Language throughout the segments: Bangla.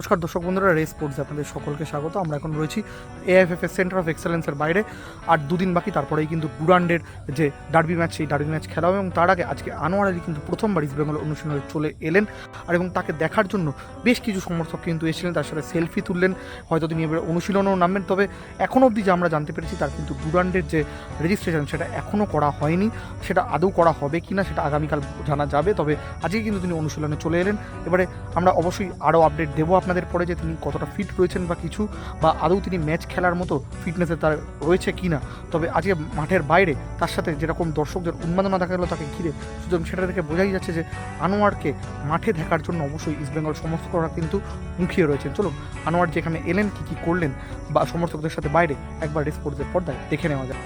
নমস্কার দর্শক বন্ধুরা, রেস স্পোর্টস আপনাদের সকলকে স্বাগত। আমরা এখন রয়েছি এএফএফ এর সেন্টার অফ এক্সেলেন্সের বাইরে। আর দুদিন বাকি, তারপরেই কিন্তু ডুরান্ডের যে ডার্বি ম্যাচ সেই ডার্বি ম্যাচ খেলা হবে এবং তার আগে আজকে আনোয়ার আলী কিন্তু প্রথমবার ইস্ট বেঙ্গল অনুশীলনে চলে এলেন। আর এবং তাকে দেখার জন্য বেশ কিছু সমর্থক কিন্তু এসেছিলেন। তার সাথে সেলফি তুললেন। হয়তো তিনি এবার অনুশীলনেও নামবেন। তবে এখনও অবধি যে আমরা জানতে পেরেছি, তার কিন্তু ডুরান্ডের যে রেজিস্ট্রেশন সেটা এখনও করা হয়নি। সেটা আদৌ করা হবে কি না সেটা আগামীকাল জানা যাবে। তবে আজকে কিন্তু তিনি অনুশীলনে চলে এলেন। এবারে আমরা অবশ্যই আরও আপডেট দেবো আপনাদের পরে যে তিনি কতটা ফিট রয়েছেন বা কিছু, বা আদৌ তিনি ম্যাচ খেলার মতো ফিটনেসে তার রয়েছে কি না তবে আজকে মাঠের বাইরে তার সাথে যেরকম দর্শকদের উন্মাদনা দেখা গেলো তাকে ঘিরে, সুতরাং সেটা থেকে বোঝাই যাচ্ছে যে আনোয়ারকে মাঠে দেখার জন্য অবশ্যই ইস্টবেঙ্গল সমর্থকরা কিন্তু মুখিয়ে রয়েছেন। চলুন, আনোয়ার যেখানে এলেন, কী কী করলেন, বা সমর্থকদের সাথে বাইরে একবার রেসপোর্টসের পর্দায় দেখে নেওয়া যায়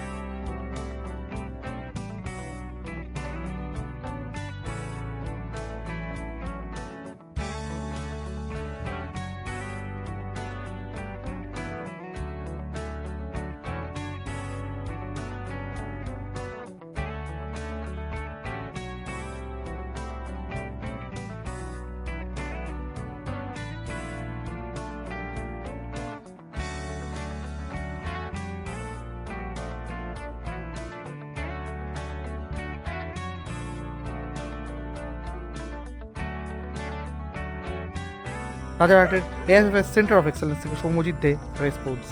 রাজারহাটের এএফএস সেন্টার অফ এক্সেলেন্স থেকে সৌম্যজিৎ দে রেসপোর্টস